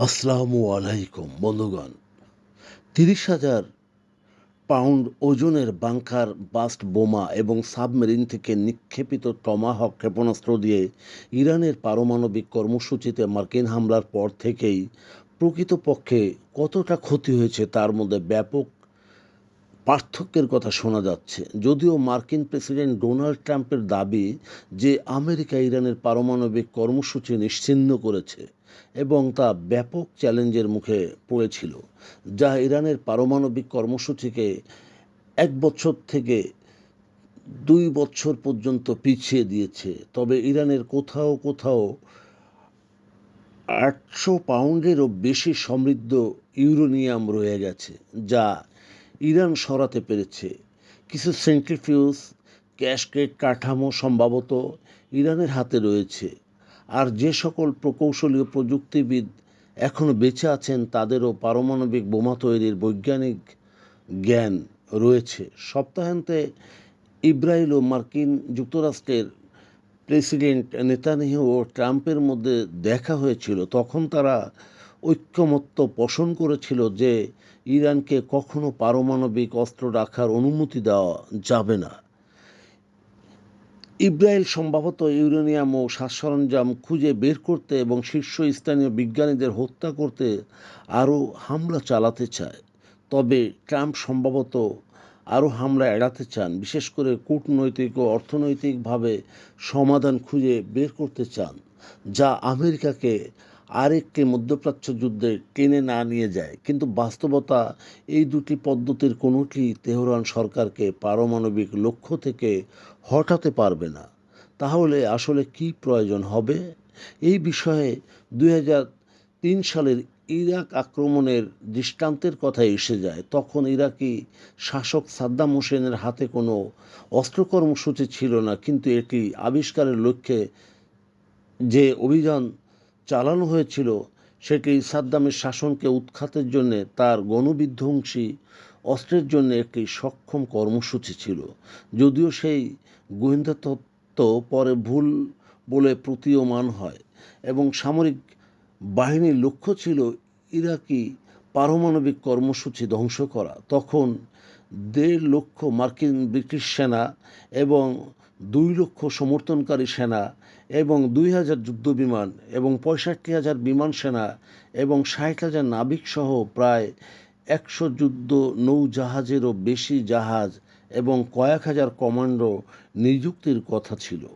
আসসালামু আলাইকুম, বন্ধুগণ। তিরিশ হাজার পাউন্ড ওজনের বাংকার বাস্ট বোমা এবং সাবমেরিন থেকে নিক্ষেপিত টমাহক ক্ষেপণাস্ত্র দিয়ে ইরানের পারমাণবিক কর্মসূচিতে মার্কিন হামলার পর থেকেই প্রকৃতপক্ষে কতটা ক্ষতি হয়েছে তার মধ্যে ব্যাপক পার্থক্যের কথা শোনা যাচ্ছে। যদিও মার্কিন প্রেসিডেন্ট ডোনাল্ড ট্রাম্পের দাবি যে আমেরিকা ইরানের পারমাণবিক কর্মসূচি নিশ্চিহ্ন করেছে এবং তা ব্যাপক চ্যালেঞ্জের মুখে পড়েছিল, যা ইরানের পারমাণবিক কর্মসূচিকে এক বছর থেকে দুই বছর পর্যন্ত পিছিয়ে দিয়েছে। তবে ইরানের কোথাও কোথাও আটশো পাউন্ডেরও বেশি সমৃদ্ধ ইউরেনিয়াম রয়ে গেছে, যা ইরান সরাতে পেরেছে। কিছু সেন্ট্রিফিউজ ক্যাশকেট কাঠামো সম্ভবত ইরানের হাতে রয়েছে। আর যে সকল প্রকৌশলী প্রযুক্তিবিদ এখনও বেঁচে আছেন, তাদেরও পারমাণবিক বোমা তৈরির বৈজ্ঞানিক জ্ঞান রয়েছে। সপ্তাহান্তে ইব্রাহিল ও মার্কিন যুক্তরাষ্ট্রের প্রেসিডেন্ট নেতানিয়াহু ও ট্রাম্পের মধ্যে দেখা হয়েছিল। তখন তারা ঐক্যমত্য পোষণ করেছিল যে ইরানকে কখনো পারমাণবিক অস্ত্র রাখার অনুমতি দেওয়া যাবে না। ইব্রাহিল সম্ভবত ইউরেনিয়াম ও সাজ সরঞ্জাম খুঁজে বের করতে এবং শীর্ষস্থানীয় বিজ্ঞানীদের হত্যা করতে আরও হামলা চালাতে চায়। তবে ট্রাম্প সম্ভবত আরও হামলা এড়াতে চান, বিশেষ করে কূটনৈতিক ও অর্থনৈতিকভাবে সমাধান খুঁজে বের করতে চান, যা আমেরিকাকে আরেকটি মধ্যপ্রাচ্য যুদ্ধে টেনে না নিয়ে যায়। কিন্তু বাস্তবতা, এই দুটি পদ্ধতির কোনোটি তেহরান সরকারকে পারমাণবিক লক্ষ্য থেকে হটাতে পারবে না। তাহলে আসলে কি প্রয়োজন হবে? এই বিষয়ে দুই সালের ইরাক আক্রমণের দৃষ্টান্তের কথা এসে যায়। তখন ইরাকি শাসক সাদ্দাম হোসেনের হাতে কোনো অস্ত্র কর্মসূচি ছিল না, কিন্তু এটি আবিষ্কারের লক্ষ্যে যে অভিযান চালানো হয়েছিল, সেটি সাদ্দামের শাসনকে উৎখাতের জন্য তার গণবিধ্বংসী অস্ত্রের জন্য একটি সক্ষম কর্মসূচি ছিল। যদিও সেই গোয়েন্দা তত্ত্ব পরে ভুল বলে প্রতীয়মান হয় এবং সামরিক বাহিনীর লক্ষ্য ছিল ইরাকি পারমাণবিক কর্মসূচি ধ্বংস করা। তখন দেড় লক্ষ মার্কিন ব্রিটিশ সেনা এবং দুই লক্ষ সমর্থনকারী সেনা এবং দুই হাজার যুদ্ধ বিমান এবং পঁয়ষট্টি হাজার বিমান সেনা এবং ষাট হাজার নাবিক সহ প্রায় একশো যুদ্ধ নৌজাহাজেরও বেশি জাহাজ এবং কয়েক হাজার কমান্ডো নিযুক্তির কথা ছিল।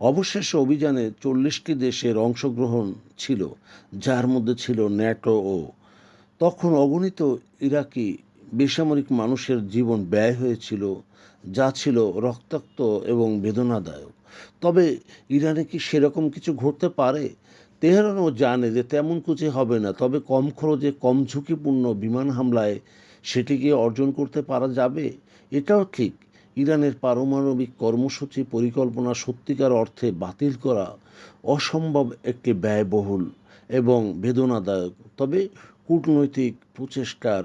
অবশেষে অভিযানে চল্লিশটি দেশের অংশগ্রহণ ছিল, যার মধ্যে ছিল ন্যাটো ও। তখন অগণিত ইরাকি বেসামরিক মানুষের জীবন ব্যয় হয়েছিল, যা ছিল রক্তাক্ত এবং বেদনাদায়ক। তবে ইরানে কি সেরকম কিছু ঘটতে পারে? তেহরানও জানে যে তেমন কিছু হবে না, তবে কম খরচে, কম ঝুঁকিপূর্ণ বিমান হামলায় সেটিকে অর্জন করতে পারা যাবে? এটাও ঠিক, ইরানের পারমাণবিক কর্মসূচি পরিকল্পনা সত্যিকার অর্থে বাতিল করা অসম্ভব একটি ব্যয়বহুল এবং বেদনাদায়ক। তবে কূটনৈতিক প্রচেষ্টার